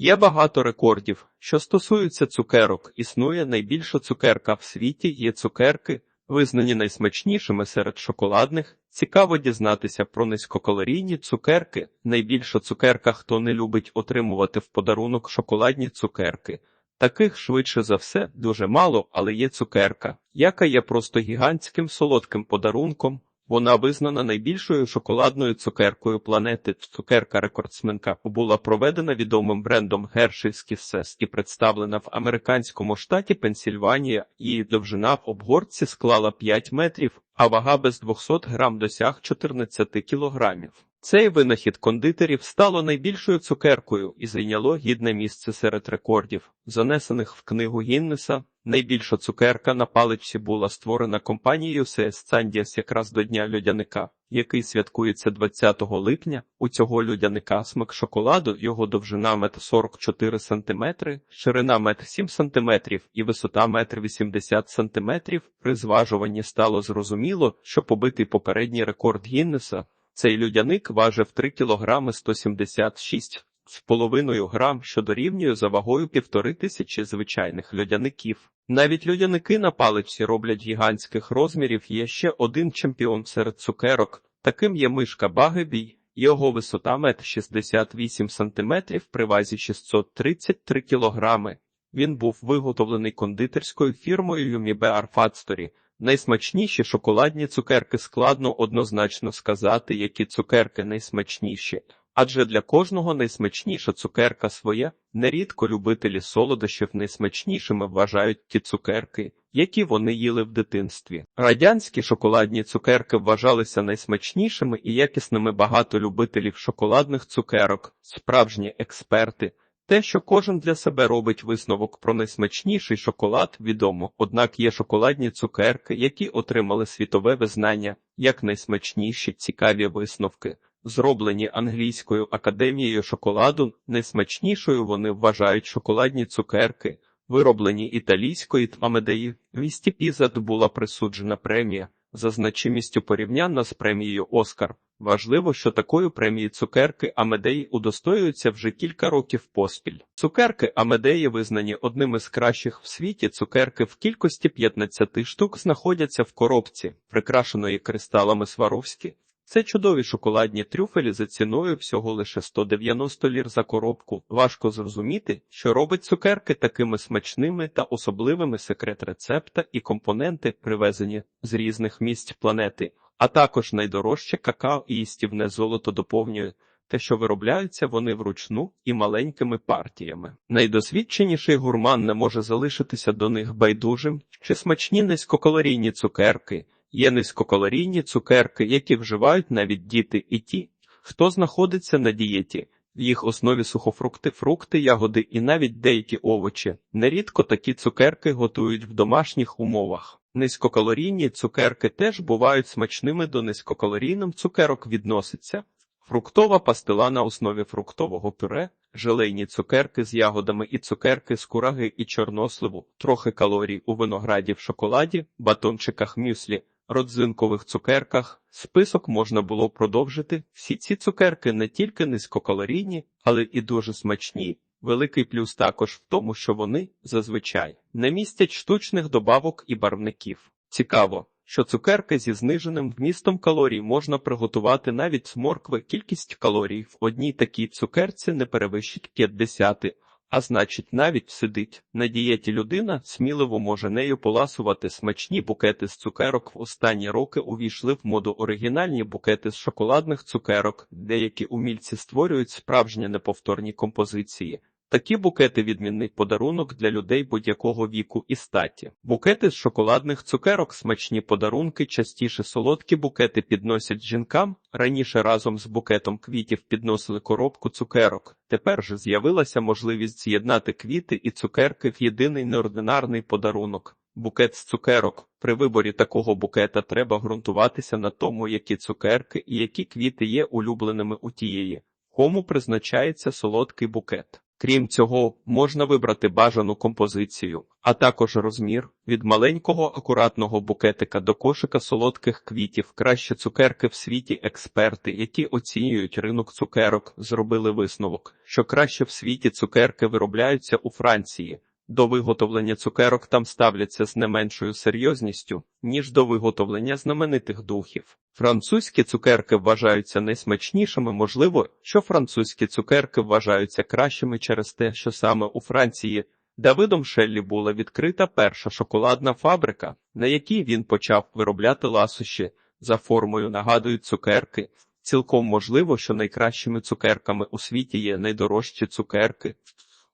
Є багато рекордів, що стосуються цукерок. Існує найбільша цукерка в світі, є цукерки, визнані найсмачнішими серед шоколадних. Цікаво дізнатися про низькокалорійні цукерки. Найбільша цукерка, хто не любить отримувати в подарунок шоколадні цукерки. Таких швидше за все дуже мало, але є цукерка, яка є просто гігантським солодким подарунком. Вона визнана найбільшою шоколадною цукеркою планети. Цукерка рекордсменка була проведена відомим брендом Hershey's Kisses і представлена в американському штаті Пенсільванія. Її довжина в обгортці склала 5 метрів, а вага без 200 грам досяг 14 кілограмів. Цей винахід кондитерів стало найбільшою цукеркою і зайняло гідне місце серед рекордів, занесених в книгу Гіннеса. Найбільша цукерка на паличці була створена компанією CS Sandies якраз до Дня людяника, який святкується 20 липня. У цього людяника смак шоколаду, його довжина 1,44 см, ширина 1,7 см і висота 1,80 см. При зважуванні стало зрозуміло, що побитий попередній рекорд Гіннеса цей людяник важив 3 кг 176 з половиною грам, що дорівнює за вагою півтори тисячі звичайних льодяників. Навіть льодяники на паличці роблять гігантських розмірів. Є ще один чемпіон серед цукерок. Таким є мишка Багебій. Його висота 1,68 см при вазі 633 кг. Він був виготовлений кондитерською фірмою Yumi Bear Найсмачніші шоколадні цукерки складно однозначно сказати, які цукерки найсмачніші, адже для кожного найсмачніша цукерка своя. Нерідко любителі солодощів найсмачнішими вважають ті цукерки, які вони їли в дитинстві. Радянські шоколадні цукерки вважалися найсмачнішими і якісними багато любителів шоколадних цукерок, справжні експерти. Те, що кожен для себе робить висновок про найсмачніший шоколад, відомо, однак є шоколадні цукерки, які отримали світове визнання як найсмачніші цікаві висновки. Зроблені англійською академією шоколаду, найсмачнішою вони вважають шоколадні цукерки, вироблені італійською Тмамедеї. Вісті Пізад була присуджена премія за значимістю порівнянна з премією Оскар. Важливо, що такою премії цукерки Амедеї удостоюються вже кілька років поспіль. Цукерки Амедеї визнані одними з кращих в світі. Цукерки в кількості 15 штук знаходяться в коробці, прикрашеної кристалами Сваровські. Це чудові шоколадні трюфелі за ціною всього лише 190 лір за коробку. Важко зрозуміти, що робить цукерки такими смачними та особливими секрет рецепта і компоненти, привезені з різних місць планети, а також найдорожче какао і їстівне золото доповнює. Те, що виробляються вони вручну і маленькими партіями. Найдосвідченіший гурман не може залишитися до них байдужим чи смачні низькокалорійні цукерки. Є низькокалорійні цукерки, які вживають навіть діти і ті, хто знаходиться на дієті. В їх основі сухофрукти, фрукти, ягоди і навіть деякі овочі. Нерідко такі цукерки готують в домашніх умовах. Низькокалорійні цукерки теж бувають смачними до низькокалорійним цукерок відноситься. Фруктова пастила на основі фруктового пюре, желейні цукерки з ягодами і цукерки з кураги і чорносливу, трохи калорій у винограді в шоколаді, батончиках мюслі, родзинкових цукерках. Список можна було продовжити. Всі ці цукерки не тільки низькокалорійні, але і дуже смачні. Великий плюс також в тому, що вони зазвичай не містять штучних добавок і барвників. Цікаво, що цукерки зі зниженим вмістом калорій можна приготувати навіть з моркви. Кількість калорій в одній такій цукерці не перевищить 50, а значить, навіть сидить на дієті людина сміливо може нею поласувати смачні букети з цукерок. В останні роки увійшли в моду оригінальні букети з шоколадних цукерок. Деякі умільці створюють справжні неповторні композиції. Такі букети відмінний подарунок для людей будь-якого віку і статі. Букети з шоколадних цукерок, смачні подарунки, частіше солодкі букети підносять жінкам. Раніше разом з букетом квітів підносили коробку цукерок. Тепер же з'явилася можливість з'єднати квіти і цукерки в єдиний неординарний подарунок. Букет з цукерок. При виборі такого букета треба ґрунтуватися на тому, які цукерки і які квіти є улюбленими у тієї, кому призначається солодкий букет. Крім цього, можна вибрати бажану композицію, а також розмір від маленького акуратного букетика до кошика солодких квітів. Краще цукерки в світі експерти, які оцінюють ринок цукерок, зробили висновок, що краще в світі цукерки виробляються у Франції. До виготовлення цукерок там ставляться з не меншою серйозністю, ніж до виготовлення знаменитих духів. Французькі цукерки вважаються найсмачнішими, можливо, що французькі цукерки вважаються кращими через те, що саме у Франції Давидом Шеллі була відкрита перша шоколадна фабрика, на якій він почав виробляти ласощі за формою нагадують цукерки. Цілком можливо, що найкращими цукерками у світі є найдорожчі цукерки.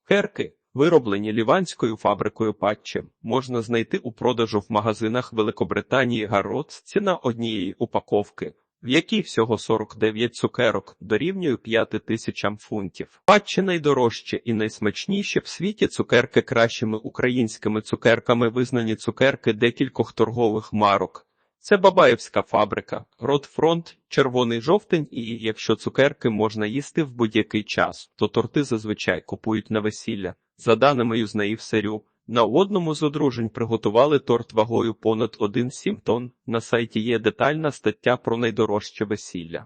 Цукерки, вироблені ліванською фабрикою патчі, можна знайти у продажу в магазинах Великобританії Гаррот. Ціна однієї упаковки, в якій всього 49 цукерок, дорівнює 5 тисячам фунтів. Патчі найдорожчі і найсмачніші в світі цукерки кращими українськими цукерками визнані цукерки декількох торгових марок. Це Бабаєвська фабрика, Ротфронт, червоний жовтень, і якщо цукерки можна їсти в будь-який час, то торти зазвичай купують на весілля. За даними юзнаїв серю, на одному з одружень приготували торт вагою понад 1,7 тонн. На сайті є детальна стаття про найдорожче весілля.